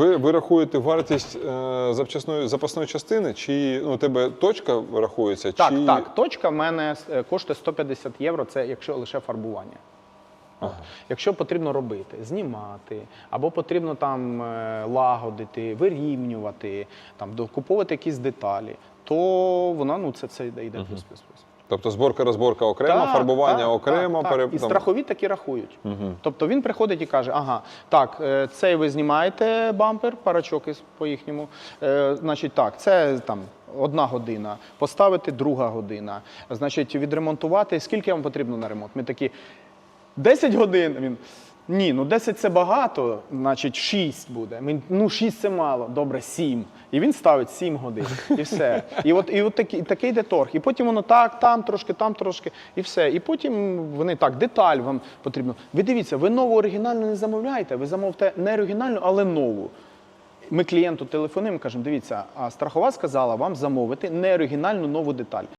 Ви, ви рахуєте вартість е, запчасної запасної частини, чи ну, у тебе точка рахується? Так, чи... так, точка в мене е, коштує 150 євро, це якщо лише фарбування. От. Якщо потрібно робити, знімати, або потрібно там е, лагодити, вирівнювати, там докуповувати якісь деталі, то вона ну це, це йде йде плюс плюс плюс. Тобто зборка, розборка окремо, фарбування так, окремо. так, пере- так. І там- страхові такі рахують. Тобто він приходить і каже: ага, так, е, цей ви знімаєте бампер, парачок із по їхньому. Е, значить, так, це там. Одна година, поставити друга година. Значить, відремонтувати. Скільки вам потрібно на ремонт? Ми такі 10 годин. Він ні, ну 10 це багато, значить 6 буде. Він, ну 6 це мало, добре, 7. І він ставить 7 годин. І все. І от, і от такий, такий йде торг. І потім воно так, там трошки, там трошки, і все. І потім вони так, деталь вам потрібно. Ви дивіться, ви нову оригінальну не замовляєте, ви замовте не оригінальну, але нову. Ми клієнту телефонуємо, кажемо, дивіться, а страхова сказала вам замовити неоригінальну нову деталь.